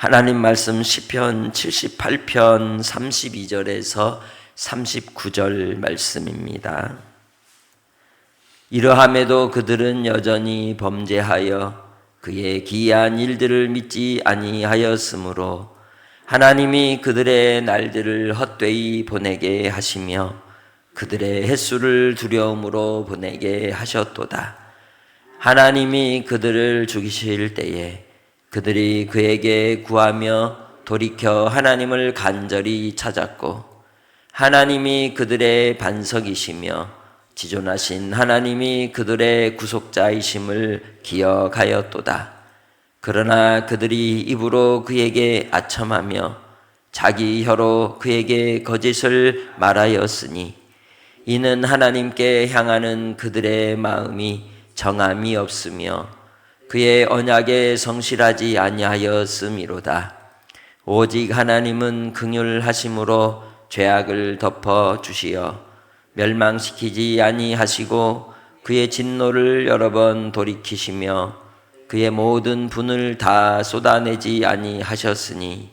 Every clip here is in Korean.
하나님 말씀 시편 78편 32절에서 39절 말씀입니다. 이러함에도 그들은 여전히 범죄하여 그의 기이한 일들을 믿지 아니하였으므로 하나님이 그들의 날들을 헛되이 보내게 하시며 그들의 횟수를 두려움으로 보내게 하셨도다. 하나님이 그들을 죽이실 때에 그들이 그에게 구하며 돌이켜 하나님을 간절히 찾았고 하나님이 그들의 반석이시며 지존하신 하나님이 그들의 구속자이심을 기억하였도다. 그러나 그들이 입으로 그에게 아첨하며 자기 혀로 그에게 거짓을 말하였으니 이는 하나님께 향하는 그들의 마음이 정함이 없으며 그의 언약에 성실하지 아니하였음이로다. 오직 하나님은 긍휼하심으로 죄악을 덮어 주시어 멸망시키지 아니하시고 그의 진노를 여러 번 돌이키시며 그의 모든 분을 다 쏟아내지 아니하셨으니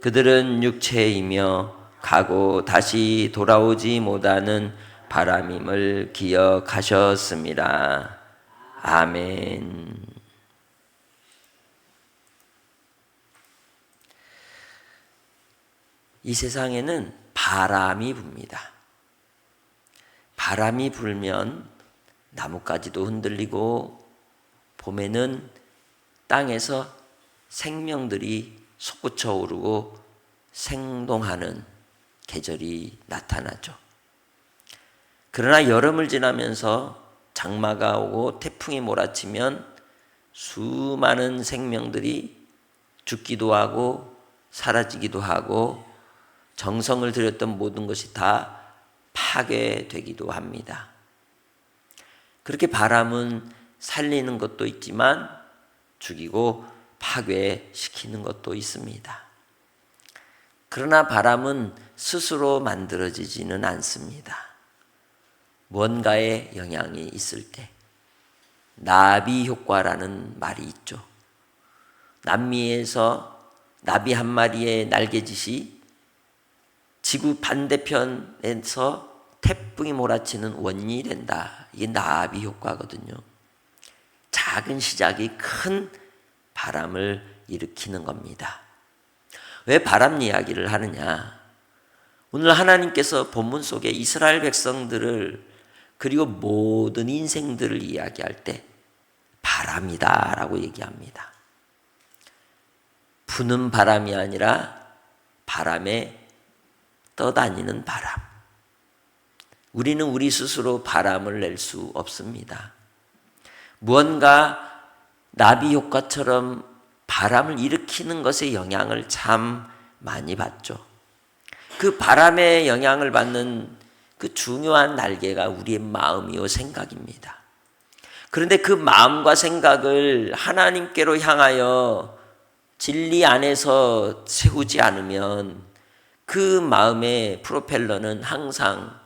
그들은 육체이며 가고 다시 돌아오지 못하는 바람임을 기억하셨습니다. 아멘. 이 세상에는 바람이 붑니다. 바람이 불면 나뭇가지도 흔들리고 봄에는 땅에서 생명들이 솟구쳐 오르고 생동하는 계절이 나타나죠. 그러나 여름을 지나면서 장마가 오고 태풍이 몰아치면 수많은 생명들이 죽기도 하고 사라지기도 하고 정성을 들였던 모든 것이 다 파괴되기도 합니다. 그렇게 바람은 살리는 것도 있지만 죽이고 파괴시키는 것도 있습니다. 그러나 바람은 스스로 만들어지지는 않습니다. 뭔가의 영향이 있을 때 나비 효과라는 말이 있죠. 남미에서 나비 한 마리의 날개짓이 지구 반대편에서 태풍이 몰아치는 원인이 된다. 이게 나비 효과거든요. 작은 시작이 큰 바람을 일으키는 겁니다. 왜 바람 이야기를 하느냐? 오늘 하나님께서 본문 속에 이스라엘 백성들을 그리고 모든 인생들을 이야기할 때 바람이다라고 얘기합니다. 부는 바람이 아니라 바람에 떠다니는 바람. 우리는 우리 스스로 바람을 낼 수 없습니다. 무언가 나비 효과처럼 바람을 일으키는 것에 영향을 참 많이 받죠. 그 바람의 영향을 받는 그 중요한 날개가 우리의 마음이요 생각입니다. 그런데 그 마음과 생각을 하나님께로 향하여 진리 안에서 세우지 않으면 그 마음의 프로펠러는 항상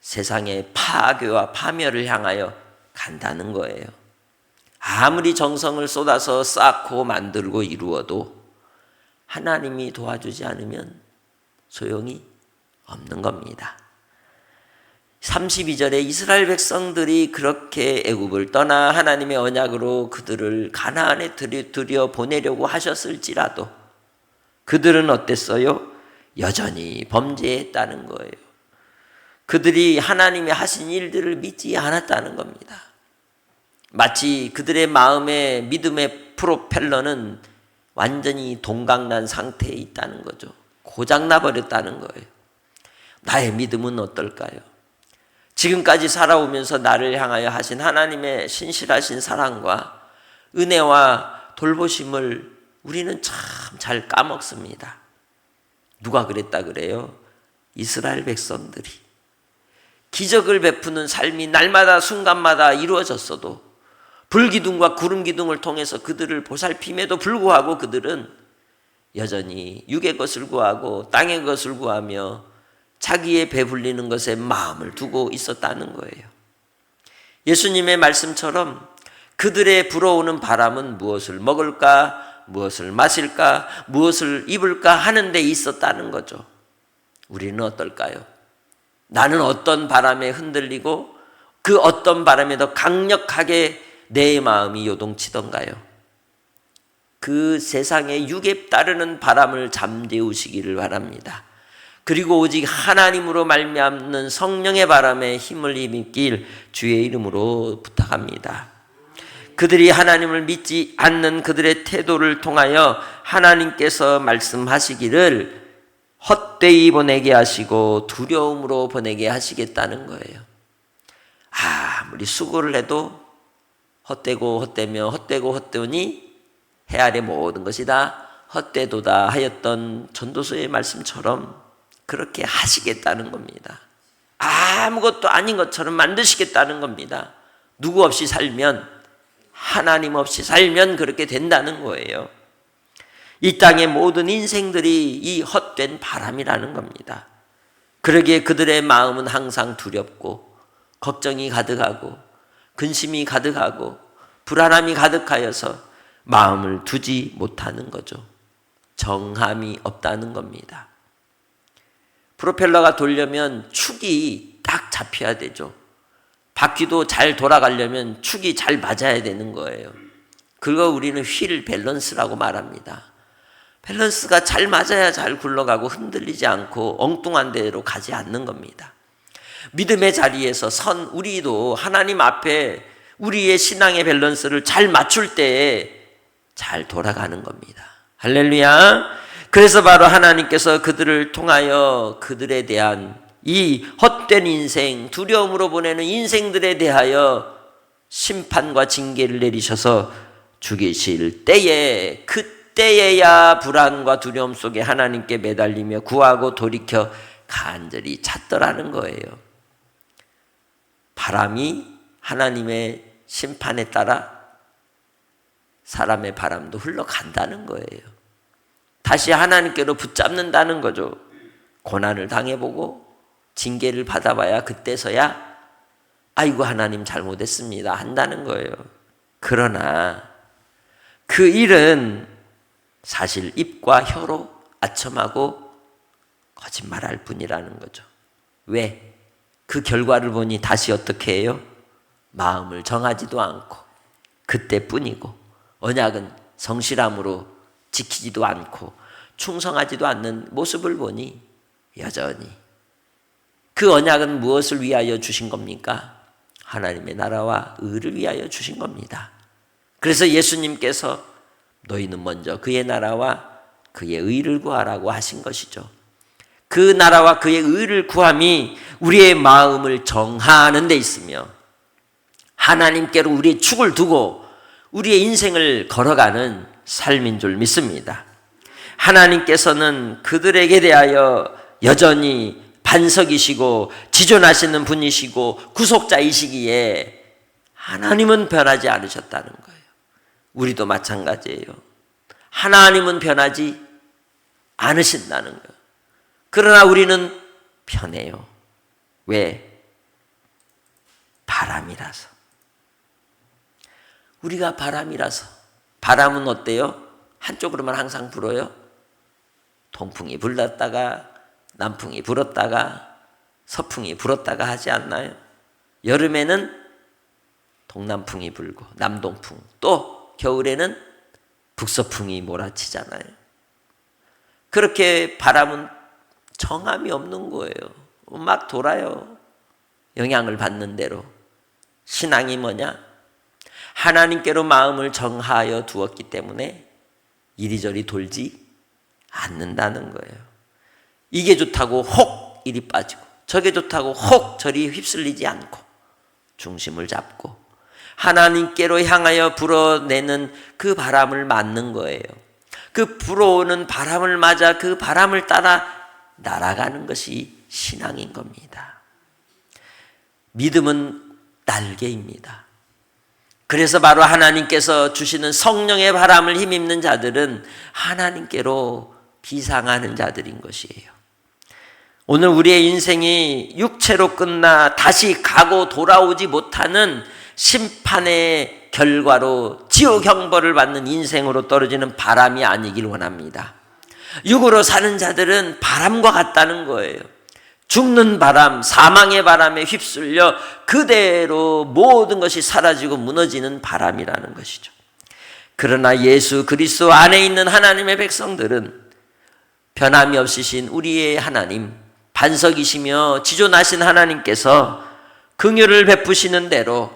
세상의 파괴와 파멸을 향하여 간다는 거예요. 아무리 정성을 쏟아서 쌓고 만들고 이루어도 하나님이 도와주지 않으면 소용이 없는 겁니다. 32절에 이스라엘 백성들이 그렇게 애굽을 떠나 하나님의 언약으로 그들을 가나안에 들여 보내려고 하셨을지라도 그들은 어땠어요? 여전히 범죄했다는 거예요. 그들이 하나님이 하신 일들을 믿지 않았다는 겁니다. 마치 그들의 마음의 믿음의 프로펠러는 완전히 동강난 상태에 있다는 거죠. 고장나 버렸다는 거예요. 나의 믿음은 어떨까요? 지금까지 살아오면서 나를 향하여 하신 하나님의 신실하신 사랑과 은혜와 돌보심을 우리는 참 잘 까먹습니다. 누가 그랬다 그래요? 이스라엘 백성들이. 기적을 베푸는 삶이 날마다 순간마다 이루어졌어도 불기둥과 구름기둥을 통해서 그들을 보살핌에도 불구하고 그들은 여전히 육의 것을 구하고 땅의 것을 구하며 자기의 배불리는 것에 마음을 두고 있었다는 거예요. 예수님의 말씀처럼 그들의 불어오는 바람은 무엇을 먹을까, 무엇을 마실까, 무엇을 입을까 하는 데 있었다는 거죠. 우리는 어떨까요? 나는 어떤 바람에 흔들리고 그 어떤 바람에 더 강력하게 내 마음이 요동치던가요? 그 세상의 육에 따르는 바람을 잠재우시기를 바랍니다. 그리고 오직 하나님으로 말미암는 성령의 바람에 힘을 입길 주의 이름으로 부탁합니다. 그들이 하나님을 믿지 않는 그들의 태도를 통하여 하나님께서 말씀하시기를 헛되이 보내게 하시고 두려움으로 보내게 하시겠다는 거예요. 아무리 수고를 해도 헛되고 헛되며 헛되고 헛되니 해 아래 모든 것이 다 헛되도다 하였던 전도서의 말씀처럼 그렇게 하시겠다는 겁니다. 아무것도 아닌 것처럼 만드시겠다는 겁니다. 누구 없이 살면 하나님 없이 살면 그렇게 된다는 거예요. 이 땅의 모든 인생들이 이 헛된 바람이라는 겁니다. 그러기에 그들의 마음은 항상 두렵고 걱정이 가득하고 근심이 가득하고 불안함이 가득하여서 마음을 두지 못하는 거죠. 정함이 없다는 겁니다. 프로펠러가 돌려면 축이 딱 잡혀야 되죠. 바퀴도 잘 돌아가려면 축이 잘 맞아야 되는 거예요. 그거 우리는 휠 밸런스라고 말합니다. 밸런스가 잘 맞아야 잘 굴러가고 흔들리지 않고 엉뚱한 데로 가지 않는 겁니다. 믿음의 자리에서 선 우리도 하나님 앞에 우리의 신앙의 밸런스를 잘 맞출 때에 잘 돌아가는 겁니다. 할렐루야. 그래서 바로 하나님께서 그들을 통하여 그들에 대한 이 헛된 인생, 두려움으로 보내는 인생들에 대하여 심판과 징계를 내리셔서 죽이실 때에 그때에야 불안과 두려움 속에 하나님께 매달리며 구하고 돌이켜 간절히 찾더라는 거예요. 바람이 하나님의 심판에 따라 사람의 바람도 흘러간다는 거예요. 다시 하나님께로 붙잡는다는 거죠. 고난을 당해보고 징계를 받아봐야 그때서야 아이고 하나님 잘못했습니다 한다는 거예요. 그러나 그 일은 사실 입과 혀로 아첨하고 거짓말할 뿐이라는 거죠. 왜? 그 결과를 보니 다시 어떻게 해요? 마음을 정하지도 않고 그때뿐이고 언약은 성실함으로 지키지도 않고 충성하지도 않는 모습을 보니 여전히 그 언약은 무엇을 위하여 주신 겁니까? 하나님의 나라와 의를 위하여 주신 겁니다. 그래서 예수님께서 너희는 먼저 그의 나라와 그의 의를 구하라고 하신 것이죠. 그 나라와 그의 의를 구함이 우리의 마음을 정하는 데 있으며 하나님께로 우리의 축을 두고 우리의 인생을 걸어가는 삶인 줄 믿습니다. 하나님께서는 그들에게 대하여 여전히 반석이시고 지존하시는 분이시고 구속자이시기에 하나님은 변하지 않으셨다는 거예요. 우리도 마찬가지예요. 하나님은 변하지 않으신다는 거예요. 그러나 우리는 편해요. 왜? 바람이라서. 우리가 바람이라서. 바람은 어때요? 한쪽으로만 항상 불어요? 동풍이 불렀다가 남풍이 불었다가 서풍이 불었다가 하지 않나요? 여름에는 동남풍이 불고 남동풍 또 겨울에는 북서풍이 몰아치잖아요. 그렇게 바람은 정함이 없는 거예요. 막 돌아요. 영향을 받는 대로. 신앙이 뭐냐? 하나님께로 마음을 정하여 두었기 때문에 이리저리 돌지 않는다는 거예요. 이게 좋다고 혹 이리 빠지고 저게 좋다고 혹 저리 휩쓸리지 않고 중심을 잡고 하나님께로 향하여 불어내는 그 바람을 맞는 거예요. 그 불어오는 바람을 맞아 그 바람을 따라 날아가는 것이 신앙인 겁니다. 믿음은 날개입니다. 그래서 바로 하나님께서 주시는 성령의 바람을 힘입는 자들은 하나님께로 비상하는 자들인 것이에요. 오늘 우리의 인생이 육체로 끝나 다시 가고 돌아오지 못하는 심판의 결과로 지옥 형벌을 받는 인생으로 떨어지는 바람이 아니길 원합니다. 육으로 사는 자들은 바람과 같다는 거예요. 죽는 바람, 사망의 바람에 휩쓸려 그대로 모든 것이 사라지고 무너지는 바람이라는 것이죠. 그러나 예수 그리스도 안에 있는 하나님의 백성들은 변함이 없으신 우리의 하나님, 반석이시며 지존하신 하나님께서 긍휼을 베푸시는 대로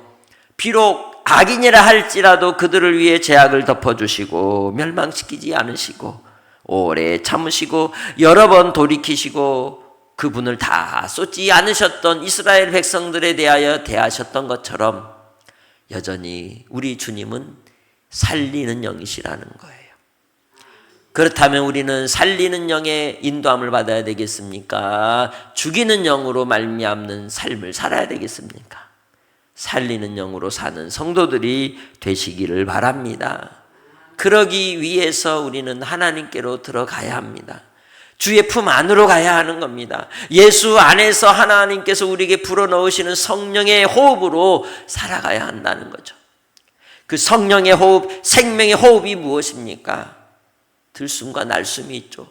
비록 악인이라 할지라도 그들을 위해 제약을 덮어주시고 멸망시키지 않으시고 오래 참으시고 여러 번 돌이키시고 그분을 다 쏟지 않으셨던 이스라엘 백성들에 대하여 대하셨던 것처럼 여전히 우리 주님은 살리는 영이시라는 거예요. 그렇다면 우리는 살리는 영의 인도함을 받아야 되겠습니까? 죽이는 영으로 말미암는 삶을 살아야 되겠습니까? 살리는 영으로 사는 성도들이 되시기를 바랍니다. 그러기 위해서 우리는 하나님께로 들어가야 합니다. 주의 품 안으로 가야 하는 겁니다. 예수 안에서 하나님께서 우리에게 불어넣으시는 성령의 호흡으로 살아가야 한다는 거죠. 그 성령의 호흡, 생명의 호흡이 무엇입니까? 들숨과 날숨이 있죠.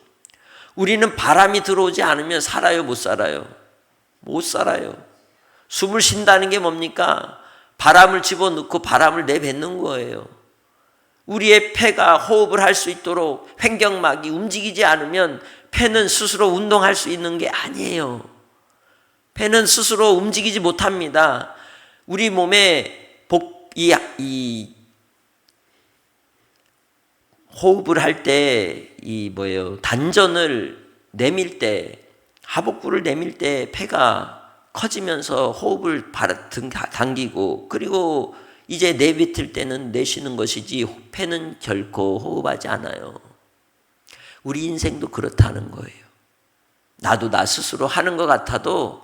우리는 바람이 들어오지 않으면 살아요, 못 살아요? 못 살아요. 숨을 쉰다는 게 뭡니까? 바람을 집어넣고 바람을 내뱉는 거예요. 우리의 폐가 호흡을 할 수 있도록 횡격막이 움직이지 않으면 폐는 스스로 운동할 수 있는 게 아니에요. 폐는 스스로 움직이지 못합니다. 우리 몸에 복, 이, 이 호흡을 할 때, 이 뭐예요, 단전을 내밀 때, 하복부를 내밀 때 폐가 커지면서 호흡을 당기고, 그리고 이제 내뱉을 때는 내쉬는 것이지, 폐는 결코 호흡하지 않아요. 우리 인생도 그렇다는 거예요. 나도 나 스스로 하는 것 같아도,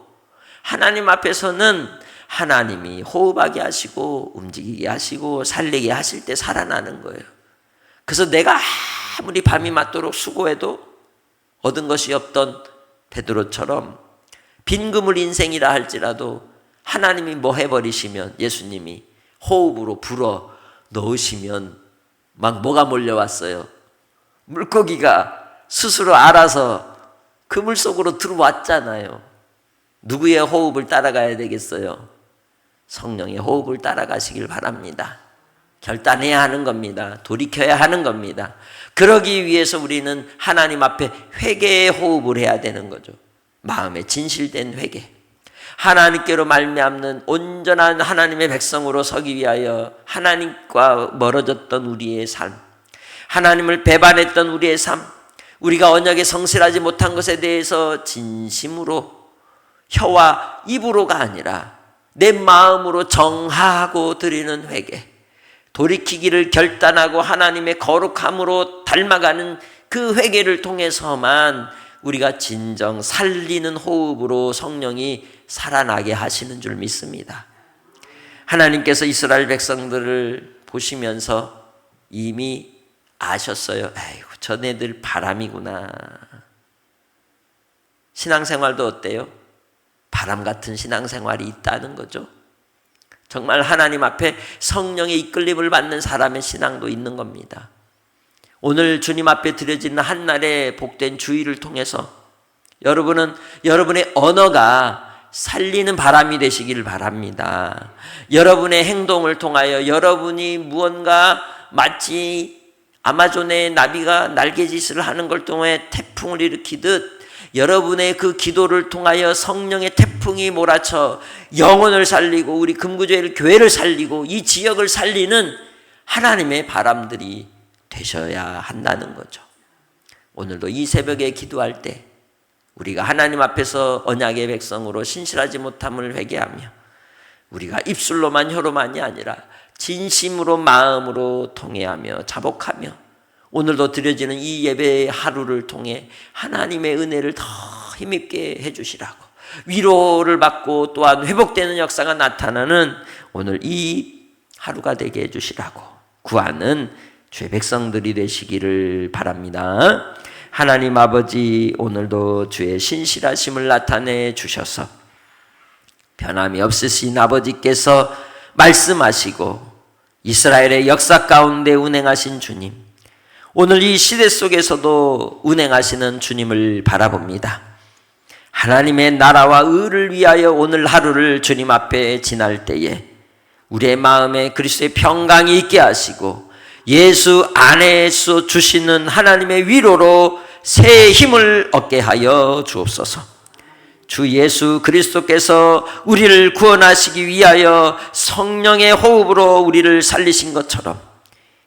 하나님 앞에서는 하나님이 호흡하게 하시고, 움직이게 하시고, 살리게 하실 때 살아나는 거예요. 그래서 내가 아무리 밤이 맞도록 수고해도 얻은 것이 없던 베드로처럼 빈금을 인생이라 할지라도 하나님이 뭐 해버리시면 예수님이 호흡으로 불어 넣으시면 막 뭐가 몰려왔어요. 물고기가 스스로 알아서 그물 속으로 들어왔잖아요. 누구의 호흡을 따라가야 되겠어요? 성령의 호흡을 따라가시길 바랍니다. 결단해야 하는 겁니다. 돌이켜야 하는 겁니다. 그러기 위해서 우리는 하나님 앞에 회개의 호흡을 해야 되는 거죠. 마음에 진실된 회개. 하나님께로 말미암는 온전한 하나님의 백성으로 서기 위하여 하나님과 멀어졌던 우리의 삶, 하나님을 배반했던 우리의 삶, 우리가 언약에 성실하지 못한 것에 대해서 진심으로 혀와 입으로가 아니라 내 마음으로 정하고 드리는 회개. 돌이키기를 결단하고 하나님의 거룩함으로 닮아가는 그 회개를 통해서만 우리가 진정 살리는 호흡으로 성령이 살아나게 하시는 줄 믿습니다. 하나님께서 이스라엘 백성들을 보시면서 이미 아셨어요. 에이구, 저네들 바람이구나. 신앙생활도 어때요? 바람 같은 신앙생활이 있다는 거죠. 정말 하나님 앞에 성령의 이끌림을 받는 사람의 신앙도 있는 겁니다. 오늘 주님 앞에 드려지는 한날의 복된 주의를 통해서 여러분은 여러분의 언어가 살리는 바람이 되시기를 바랍니다. 여러분의 행동을 통하여 여러분이 무언가 마치 아마존의 나비가 날개짓을 하는 걸 통해 태풍을 일으키듯 여러분의 그 기도를 통하여 성령의 태풍이 몰아쳐 영혼을 살리고 우리 금구조의 교회를 살리고 이 지역을 살리는 하나님의 바람들이 되셔야 한다는 거죠. 오늘도 이 새벽에 기도할 때 우리가 하나님 앞에서 언약의 백성으로 신실하지 못함을 회개하며 우리가 입술로만 혀로만이 아니라 진심으로 마음으로 통해하며 자복하며 오늘도 드려지는 이 예배의 하루를 통해 하나님의 은혜를 더 힘있게 해주시라고 위로를 받고 또한 회복되는 역사가 나타나는 오늘 이 하루가 되게 해주시라고 구하는 죄 백성들이 되시기를 바랍니다. 하나님 아버지 오늘도 주의 신실하심을 나타내 주셔서 변함이 없으신 아버지께서 말씀하시고 이스라엘의 역사 가운데 운행하신 주님, 오늘 이 시대 속에서도 운행하시는 주님을 바라봅니다. 하나님의 나라와 의를 위하여 오늘 하루를 주님 앞에 지날 때에 우리의 마음에 그리스도의 평강이 있게 하시고 예수 안에서 주시는 하나님의 위로로 새 힘을 얻게 하여 주옵소서. 주 예수 그리스도께서 우리를 구원하시기 위하여 성령의 호흡으로 우리를 살리신 것처럼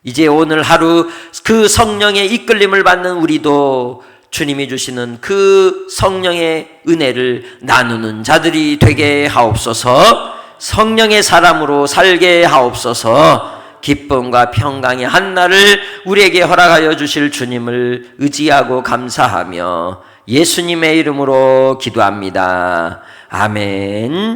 이제 오늘 하루 그 성령의 이끌림을 받는 우리도 주님이 주시는 그 성령의 은혜를 나누는 자들이 되게 하옵소서 성령의 사람으로 살게 하옵소서 기쁨과 평강의 한날을 우리에게 허락하여 주실 주님을 의지하고 감사하며 예수님의 이름으로 기도합니다. 아멘.